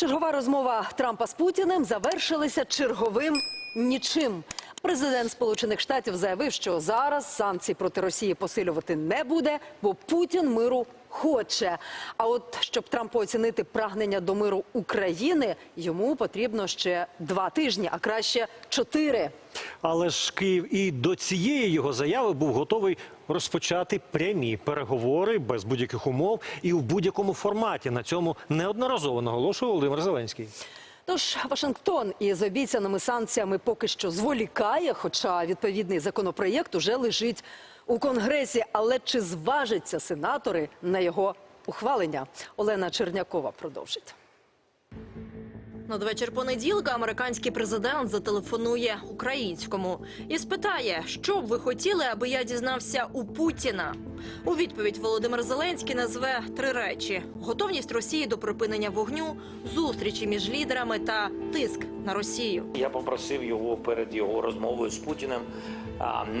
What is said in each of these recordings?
Чергова розмова Трампа з Путіним завершилася черговим нічим. Президент Сполучених Штатів заявив, що зараз санкції проти Росії посилювати не буде, бо Путін миру хоче. А от щоб Трампу оцінити прагнення до миру України, йому потрібно ще два тижні, а краще чотири. Але ж Київ і до цієї його заяви був готовий розпочати прямі переговори без будь-яких умов і в будь-якому форматі. На цьому неодноразово наголошував Володимир Зеленський. Тож Вашингтон із обіцяними санкціями поки що зволікає, хоча відповідний законопроєкт уже лежить у конгресі. Але чи зважаться сенатори на його ухвалення? Олена Чернякова продовжить. Надвечір понеділка американський президент зателефонує українському і спитає, що б ви хотіли, аби я дізнався у Путіна. У відповідь Володимир Зеленський назве три речі: готовність Росії до припинення вогню, зустрічі між лідерами та тиск на Росію. Я попросив його перед його розмовою з Путіним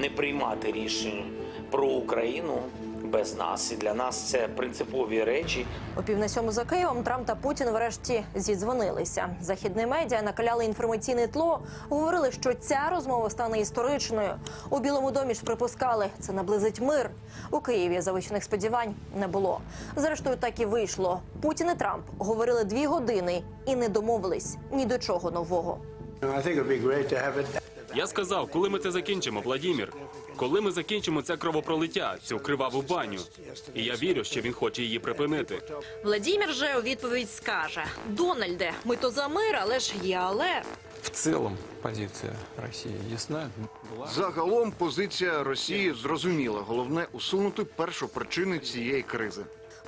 не приймати рішень про Україну без нас. І для нас це принципові речі. О пів на сьому за Києвом Трамп та Путін врешті зідзвонилися. Західні медіа накаляли інформаційне тло, говорили, що ця розмова стане історичною. У Білому домі ж припускали, це наблизить мир. У Києві завищених сподівань не було. Зрештою, так і вийшло. Путін і Трамп говорили дві години і не домовились ні до чого нового. I think it would be great to have it. Я сказав, коли ми це закінчимо, Владімір. Коли ми закінчимо це кровопролиття, цю криваву баню. І я вірю, що він хоче її припинити. Владімір же у відповідь скаже: Дональде, ми то за мир, але ж є але. В целом позиция России ясна. Загалом позиція Росії зрозуміла. Головне усунути першопричини цієї кризи.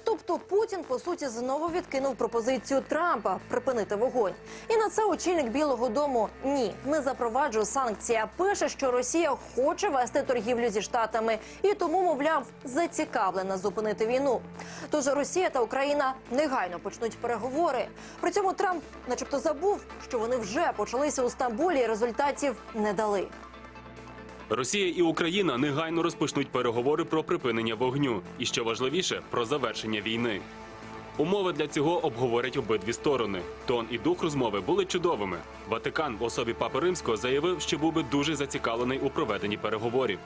Тобто Путін по суті знову відкинув пропозицію Трампа припинити вогонь. І на це очільник Білого Дому ні, не запроваджує санкції. а Пише, що Росія хоче вести торгівлю зі штатами і тому, мовляв, зацікавлена зупинити війну. Тож Росія та Україна негайно почнуть переговори. При цьому Трамп, начебто, забув, що вони вже почалися у Стамбулі і результатів не дали. Росія і Україна негайно розпочнуть переговори про припинення вогню і, що важливіше, про завершення війни. Умови для цього обговорять обидві сторони. Тон і дух розмови були чудовими. Ватикан в особі Папи Римського заявив, що був би дуже зацікавлений у проведенні переговорів.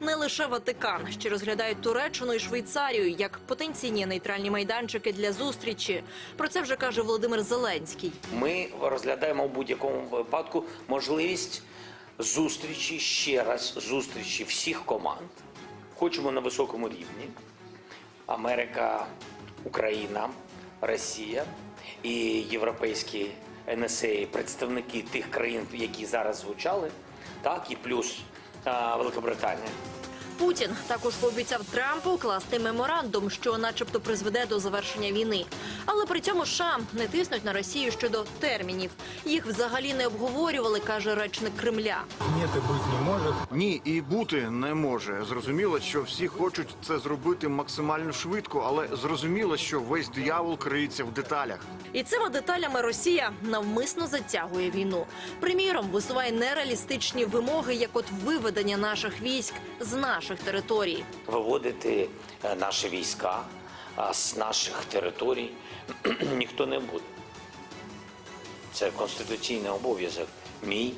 Не лише Ватикан, ще розглядають Туреччину і Швейцарію як потенційні нейтральні майданчики для зустрічі. Про це вже каже Володимир Зеленський. Ми розглядаємо в будь-якому випадку можливість зустрічі ще раз зустрічі всіх команд. Хочемо на високому рівні. Америка, Україна, Росія і європейські НСА, представники тих країн, які зараз звучали, так і плюс а, Великобританія. Путін також пообіцяв Трампу укласти меморандум, що, начебто, призведе до завершення війни. Але при цьому США не тиснуть на Росію щодо термінів. Їх взагалі не обговорювали, каже речник Кремля. Ні, і бути не може. Зрозуміло, що всі хочуть це зробити максимально швидко, але зрозуміло, що весь диявол криється в деталях. І цими деталями Росія навмисно затягує війну. Приміром, висуває нереалістичні вимоги, як от виведення наших військ з наших територій. Виводити е, наші війська з наших територій ніхто не буде. Це конституційний обов'язок мій,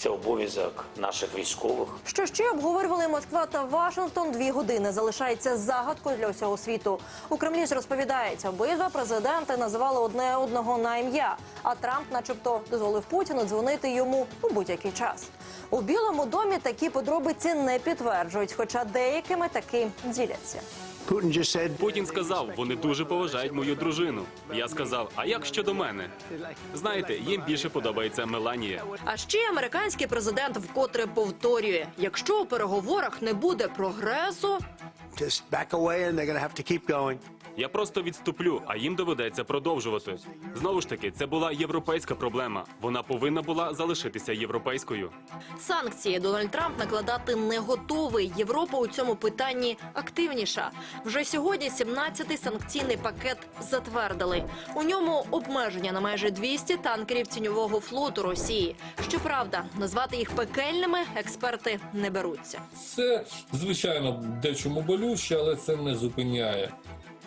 це обов'язок наших військових. Що ще обговорювали Москва та Вашингтон дві години. Залишається загадкою для усього світу. У Кремлі ж розповідається, обидва президенти називали одне одного на ім'я. А Трамп, начебто, дозволив Путіну дзвонити йому у будь-який час. У Білому домі такі подробиці не підтверджують, хоча деякими таки діляться. Putin. Путін сказав, вони дуже поважають мою дружину. Я сказав, а як щодо мене? Знаєте, їм більше подобається Меланія. А ще американський президент вкотре повторює: якщо у переговорах не буде прогресу, Just back away, and they're going to have to keep going. Я просто відступлю, а їм доведеться продовжувати. Знову ж таки, це була європейська проблема. Вона повинна була залишитися європейською. Санкції Дональд Трамп накладати не готовий. Європа у цьому питанні активніша. Вже сьогодні 17-й санкційний пакет затвердили. У ньому обмеження на майже 200 танкерів тіньового флоту Росії. Щоправда, назвати їх пекельними експерти не беруться. Це звичайно дечому болюще, але це не зупиняє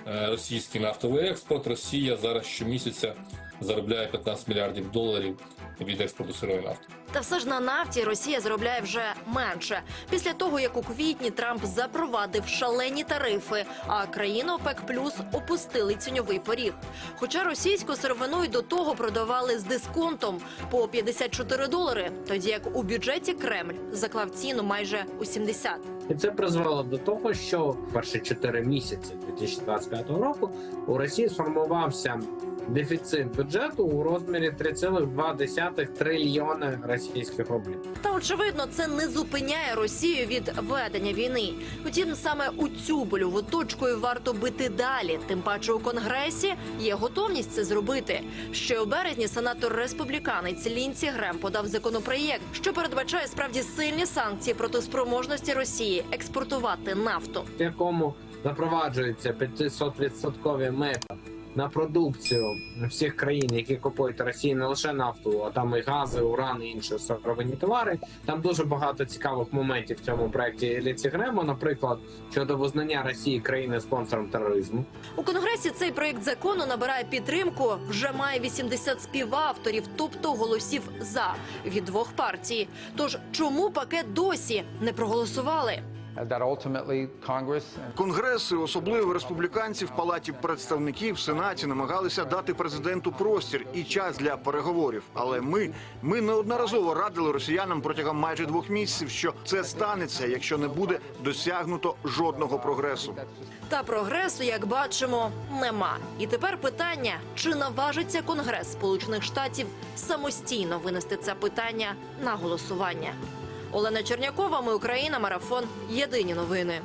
російський нафтовий експорт. Росія зараз щомісяця заробляє 15 мільярдів доларів від експорту сирої нафти. Та все ж на нафті Росія заробляє вже менше. Після того, як у квітні Трамп запровадив шалені тарифи, а країни ОПЕК плюс опустили ціньовий поріг. Хоча російську сировину й до того продавали з дисконтом по 54 долари, тоді як у бюджеті Кремль заклав ціну майже у 70. І це призвело до того, що перші 4 місяці 2025 року у Росії сформувався дефіцит бюджету у розмірі 3,2 трильйони російських рублів. Та очевидно, це не зупиняє Росію від ведення війни. Втім, саме у цю больову точку і варто бити далі. Тим паче у конгресі є готовність це зробити. Ще у березні сенатор республіканець Лінці Грем подав законопроєкт, що передбачає справді сильні санкції проти спроможності Росії експортувати нафту. в якому запроваджується 500% мита на продукцію всіх країн, які купують Росії не лише нафту, а там і гази, уран і інші сировинні товари. Там дуже багато цікавих моментів в цьому проекті Ліці Гремо, наприклад, щодо визнання Росії країни спонсором тероризму. У конгресі цей проєкт закону набирає підтримку. Вже має 80 співавторів, тобто голосів за від двох партій. Тож чому пакет досі не проголосували? That ultimately Congress особливо республіканці в палаті представників в сенаті, намагалися дати президенту простір і час для переговорів. Але ми, ми неодноразово радили росіянам протягом майже двох місяців, що це станеться, якщо не буде досягнуто жодного прогресу. Та прогресу, як бачимо, нема. І тепер питання: чи наважиться Конгрес Сполучених Штатів самостійно винести це питання на голосування? Олена Чернякова, ми Україна, марафон. Єдині новини.